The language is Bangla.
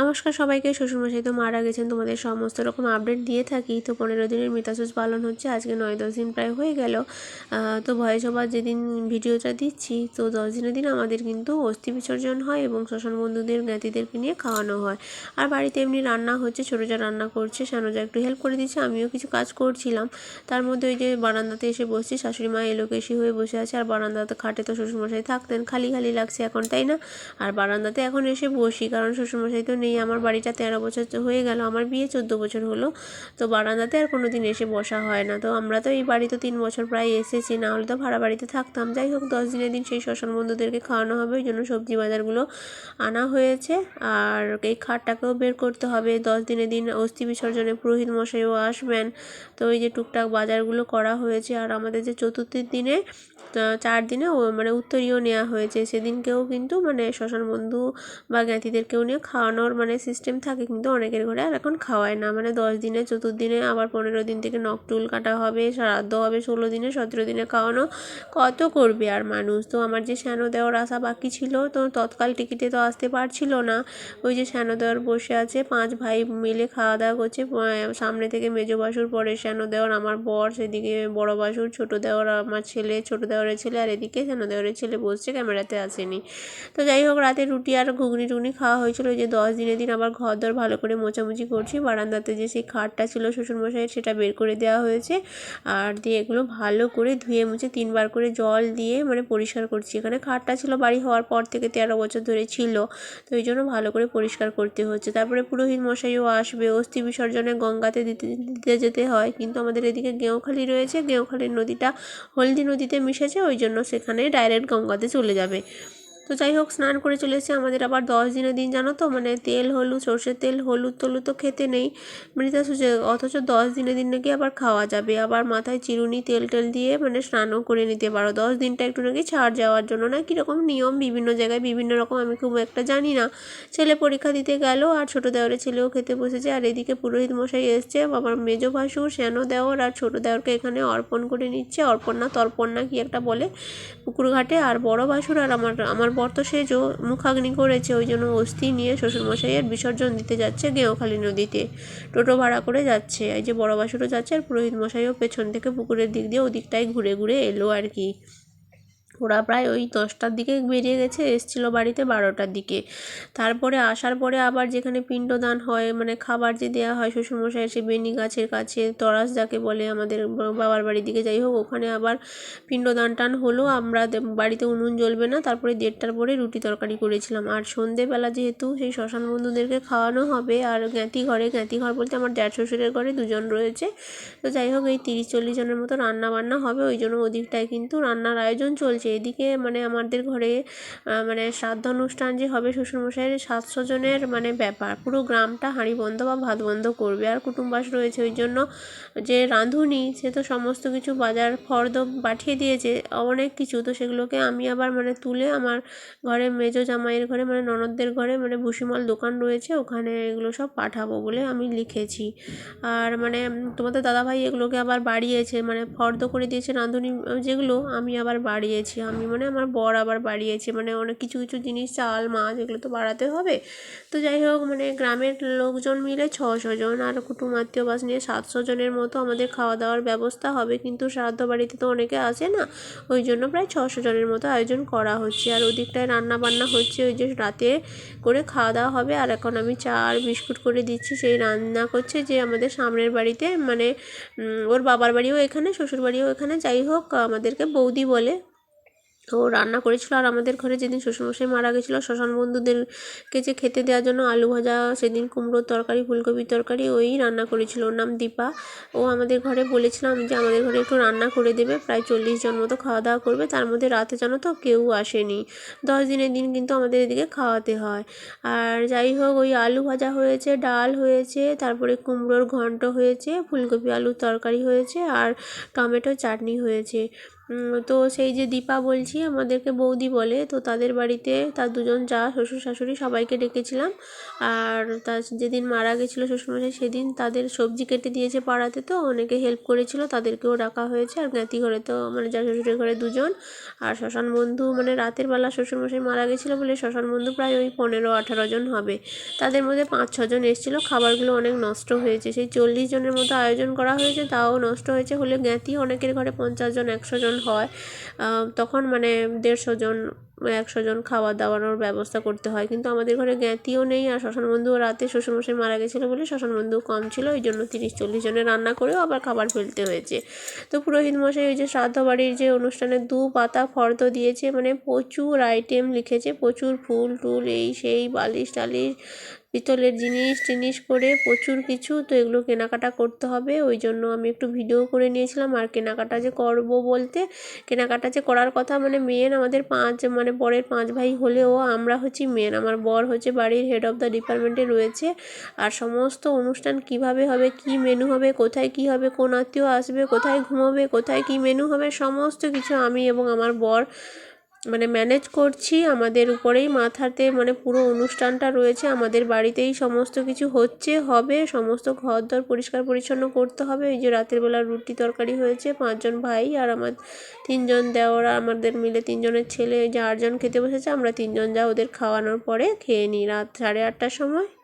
নমস্কার সবাইকে, শ্বশুরমশাই তো মারা গেছেন, তোমাদের সমস্ত রকম আপডেট দিয়ে থাকি। তো পনেরো দিনের মৃতাশোচ পালন হচ্ছে, আজকে নয় দশ দিন প্রায় হয়ে গেল। তো ভয়ে সবার যেদিন ভিডিওটা দিচ্ছি, তো দশ দিনের দিন আমাদের কিন্তু অস্থি বিসর্জন হয় এবং শ্মশান বন্ধুদের, জ্ঞাতিদেরকে নিয়ে খাওয়ানো হয়। আর বাড়িতে এমনি রান্না হচ্ছে, ছোটো যা রান্না করছে, সানোজা একটু হেল্প করে দিচ্ছে, আমিও কিছু কাজ করছিলাম। তার মধ্যে ওই যে বারান্দাতে এসে বসছি, শাশুড়ি মা এলোকেশি হয়ে বসে আছে, আর বারান্দাতে খাটে তো শ্বশুরমশাই থাকতেন, খালি খালি লাগছে এখন, তাই না? আর বারান্দাতে এখন এসে বসি, কারণ শ্বশুরমশাই তো নেই, আমার বাড়িটা তেরো বছর তো হয়ে গেল, আমার বিয়ে চোদ্দ বছর হলো, তো বারান্দাতে আর কোনো দিন এসে বসা হয় না। তো আমরা তো এই বাড়ি তো তিন বছর প্রায় এসেছি, না হলে তো ভাড়া বাড়িতে থাকতাম। যাই হোক, দশ দিনের দিন সেই শ্মশান বন্ধুদেরকে খাওয়ানো হবে, ওই জন্য সবজি বাজারগুলো আনা হয়েছে। আর এই খাটটাকেও বের করতে হবে, দশ দিনের দিন অস্থি বিসর্জনে পুরোহিত মশাইও আসবেন। তো ওই যে টুকটাক বাজারগুলো করা হয়েছে, আর আমাদের যে চতুর্থীর দিনে চার দিনে মানে উত্তরীয় নেওয়া হয়েছে। সেদিনকেও কিন্তু মানে শ্মশান বন্ধু বা জ্ঞাতিদেরকেও নিয়ে খাওয়ানোর মানে সিস্টেম থাকে কিন্তু অনেকের ঘরে আর এখন খাওয়ায় না। মানে দশ দিনে, চতুর্দিনে, আবার পনেরো দিন থেকে নকটুল কাটা হবে, শ্রাদ্ধ হবে, ষোলো দিনে, সতেরো দিনে খাওয়ানো। কত করবে আর মানুষ? তো আমার যে শ্যানো দেওয়ার আশা বাকি ছিল, তো তৎকাল টিকিটে তো আসতে পারছিল না। ওই যে শ্যানো দেওয়ার বসে আছে, পাঁচ ভাই মিলে খাওয়া দাওয়া করছে। সামনে থেকে মেজো বাসুর, পরে শ্যানো দেওয়ার আমার বর, সেদিকে বড় বাসুর, ছোট দেওয়ার আমার ছেলে, ছোট দেওয়ারের ছেলে, আর এদিকে শ্যানো দেওয়ারের ছেলে বসছে, ক্যামেরাতে আসেনি। তো যাই হোক, রাতে রুটি আর ঘুগনি টুগনি খাওয়া হয়েছিল যে দশ দিনের দিন আবার ঘর দর ভালো করে মোছামুছি করছি। বারান্দাতে যে সেই খাটটা ছিল শ্বশুরমশাইয়ের, সেটা বের করে দেওয়া হয়েছে। আর দিয়ে এগুলো ভালো করে ধুয়ে মুছে তিনবার করে জল দিয়ে মানে পরিষ্কার করছি। এখানে খাটটা ছিল বাড়ি হওয়ার পর থেকে তেরো বছর ধরে ছিল, তো এই জন্য ভালো করে পরিষ্কার করতে হচ্ছে। তারপরে পুরোহিত মশাইও আসবে, অস্থি বিসর্জনে গঙ্গাতে দিতে দিতে যেতে হয়। কিন্তু আমাদের এদিকে গেঁওখালি রয়েছে, গেঁওখালির নদীটা হলদি নদীতে মিশেছে, ওই জন্য সেখানে ডাইরেক্ট গঙ্গাতে চলে যাবে। তো যাই হোক, স্নান করে চলে এসেছে। আমাদের আবার দশ দিনের দিন, জানো তো? মানে তেল, হলুদ, সর্ষের তেল, হলুদ টলুদ তো খেতে নেই। মৃতা সুচে অথচ দশ দিনের দিন নাকি আবার খাওয়া যাবে। আবার মাথায় চিরুনি, তেল টেল দিয়ে মানে স্নানও করে নিতে পারো। দশ দিনটা একটু নাকি ছাড় যাওয়ার জন্য। না, কীরকম নিয়ম? বিভিন্ন জায়গায় বিভিন্ন রকম, আমি খুব একটা জানি না। ছেলে পরীক্ষা দিতে গেল আর ছোটো দেওয়ারের ছেলেও খেতে বসেছে। আর এদিকে পুরোহিত মশাই এসছে। আমার মেজো ভাসুর, শ্যানো দেওয়ার আর ছোটো দেওয়ারকে এখানে অর্পণ করে নিচ্ছে। অর্পণ না, তর্পণ না, কি একটা বলে? পুকুর ঘাটে। আর বড় বাসুর আর আমার আমার বর সেজ সেজো মুখাগ্নি করেছে, ওই জন্য অস্থি নিয়ে শ্বশুরমশাইয়ের বিসর্জন দিতে যাচ্ছে গেঁওখালি নদীতে। টোটো ভাড়া করে যাচ্ছে। এই যে বড় বাসুরও যাচ্ছে আর পুরোহিত মশাইও পেছন থেকে পুকুরের দিক দিয়ে ওদিকটায় ঘুরে ঘুরে এলো আর কি। ওরা প্রায় ওই দশটার দিকে বেরিয়ে গেছে, এসছিল বাড়িতে বারোটার দিকে। তারপরে আসার পরে আবার যেখানে পিণ্ডদান হয় মানে খাবার যে দেওয়া হয়, শ্বশুরমশাই এসে বেনি গাছের কাছে তরাস যাকে বলে আমাদের বাবার বাড়ির দিকে যাই হোক, ওখানে আবার পিণ্ডদান টান হলো। আমরা বাড়িতে উনুন জ্বলবে না, তারপরে দেড়টার পরে রুটি তরকারি করেছিলাম। আর সন্ধেবেলা যেহেতু, সেই শ্মশান বন্ধুদেরকে খাওয়ানো হবে। আর জ্ঞাতি ঘরে, জ্ঞাতি ঘর বলতে আমার জ্যাঠ শ্বশুরের ঘরে দুজন রয়েছে। তো যাই হোক, এই তিরিশ চল্লিশ জনের মতো রান্না বান্না হবে। ওই জন্য ওদিকটায় কিন্তু রান্নার আয়োজন চলছে। এদিকে মানে আমাদের ঘরে মানে শ্রাদ্ধ অনুষ্ঠান যে হবে শ্বশুরমশাইয়ের সাতশো জনের মানে ব্যাপার। পুরো গ্রামটা হাঁড়ি বন্ধ বা ভাত বন্ধ করবে। আর কুটুমবাস রয়েছে, ওই জন্য যে রাঁধুনি, সে তো সমস্ত কিছু বাজার ফর্দ পাঠিয়ে দিয়েছে, অনেক কিছু। তো সেগুলোকে আমি আবার মানে তুলে আমার ঘরে, মেজো জামাইয়ের ঘরে মানে ননদদের ঘরে মানে ভুসিমাল দোকান রয়েছে, ওখানে এগুলো সব পাঠাবো বলে আমি লিখেছি। আর মানে তোমাদের দাদাভাই এগুলোকে আবার বাড়িয়েছে মানে ফর্দ করে দিয়েছে রাঁধুনি, যেগুলো আমি আবার বাড়িয়েছি। আমি। মানে আমার বর আবার বাড়িয়েছে। মানে অনেক কিছু কিছু জিনিস, চাল, মাছ এগুলো তো বাড়াতে হবে। তো যাই হোক মানে গ্রামের লোকজন মিলে ছশো জন আর কুটুম আত্মীয় বাস নিয়ে সাতশো জনের মতো আমাদের খাওয়া দাওয়ার ব্যবস্থা হবে। কিন্তু শ্রাদ্ধ বাড়িতে তো অনেকে আসে না, ওই জন্য প্রায় ছশো জনের মতো আয়োজন করা হচ্ছে। আর ওদিকটায় রান্না বান্না হচ্ছে, ওই যে রাতে করে খাওয়া দাওয়া হবে। আর এখন আমি চা আর বিস্কুট করে দিচ্ছি। সেই রান্না করছে যে আমাদের সামনের বাড়িতে মানে ওর বাবার বাড়িও এখানে শ্বশুর বাড়িও এখানে। যাই হোক, আমাদেরকে বৌদি বলে তো রান্না করেছিল আর আমাদের ঘরে যেদিন শ্বশুরমশাই মারা গেছিল, শ্মশান বন্ধুদেরকে যে খেতে দেওয়ার জন্য আলু ভাজা, সেদিন কুমড়োর তরকারি, ফুলকপির তরকারি, ওই রান্না করেছিল। ওর নাম দীপা। ও আমাদের ঘরে বলেছিলাম যে আমাদের ঘরে একটু রান্না করে দেবে, প্রায় চল্লিশ জন মতো খাওয়া দাওয়া করবে। তার মধ্যে রাতে জানো তো কেউ আসেনি। দশ দিনের দিন কিন্তু আমাদের এদিকে খাওয়াতে হয়। আর যাই হোক, ওই আলু ভাজা হয়েছে, ডাল হয়েছে, তারপরে কুমড়োর ঘন্ট হয়েছে, ফুলকপি আলুর তরকারি হয়েছে, আর টমেটো চাটনি হয়েছে। তো সেই যে দীপা বলছি, আমাদেরকে বৌদি বলে, তো তাদের বাড়িতে তার দুজন যা শ্বশুর শাশুড়ি সবাইকে ডেকেছিলাম। আর তার যেদিন মারা গেছিল শ্বশুরমশাই, সেদিন তাদের সবজি কেটে দিয়েছে পাড়াতে তো, অনেকে হেল্প করেছিল, তাদেরকেও ডাকা হয়েছে। আর জ্ঞাতি ঘরে তো মানে যা শ্বশুরের ঘরে দুজন। আর শ্মশান বন্ধু মানে রাতের বেলা শ্বশুরমশাই মারা গেছিল বলে শ্মশান বন্ধু প্রায় ওই পনেরো আঠারো জন হবে। তাদের মধ্যে পাঁচ ছজন এসেছিল, খাবারগুলো অনেক নষ্ট হয়েছে। সেই চল্লিশ জনের মতো আয়োজন করা হয়েছে, তাও নষ্ট হয়েছে হলে জ্ঞাতি অনেকের ঘরে পঞ্চাশ জন, একশো জন হয় তখন মানে দেড়শো জন একশো জন খাওয়া দাওয়ানোর ব্যবস্থা করতে হয়। কিন্তু আমাদের ঘরে জ্ঞাতিও নেই আর শ্মশান বন্ধুও রাতে শ্বশুরমশাই মারা গেছিল বলে শ্মশান বন্ধু কম ছিল। ওই জন্য তিরিশ চল্লিশ জনের রান্না করেও আবার খাবার ফেলতে হয়েছে। তো পুরোহিত মশাই ওই যে শ্রাদ্ধ বাড়ির যে অনুষ্ঠানে দু পাতা ফর্দ দিয়েছে মানে প্রচুর আইটেম লিখেছে, প্রচুর ফুল টুল, এই সেই বালিশ টালিশ, পিতলের জিনিস টিনিস করে প্রচুর কিছু তো এগুলো কেনাকাটা করতে হবে। ওই জন্য আমি একটু ভিডিও করে নিয়েছিলাম। আর কেনাকাটা যে করব বলতে, কেনাকাটা যে করার কথা মানে মেন আমাদের পাঁচ মানে বরের পাঁচ ভাই হলেও আমরা হচ্ছি মেন আমার বর হচ্ছে বাড়ির হেড অফ দ্য ডিপার্টমেন্টে রয়েছে। আর সমস্ত অনুষ্ঠান কীভাবে হবে, কি মেনু হবে, কোথায় কি হবে, কোন আত্মীয় আসবে, কোথায় ঘুমাবে, কোথায় কি মেনু হবে, সমস্ত কিছু আমি এবং আমার বর মানে ম্যানেজ করছি, আমাদের উপরেই মাথাতে মানে পুরো অনুষ্ঠানটা রয়েছে, আমাদের বাড়িতেই সমস্ত কিছু হচ্ছে, হবে, সমস্ত ঘর দর পরিষ্কার পরিচ্ছন্ন করতে হবে, এই যে রাতের বেলা রুটি তরকারি হয়েছে, পাঁচজন ভাই আর আমার তিনজন দেওরা, আমাদের মিলে তিনজনের ছেলে, এই যে আটজন খেতে বসেছে, আমরা তিনজন যা ওদের খাওয়ানোর পরে খেয়ে নিই রাত সাড়ে আটটার সময়।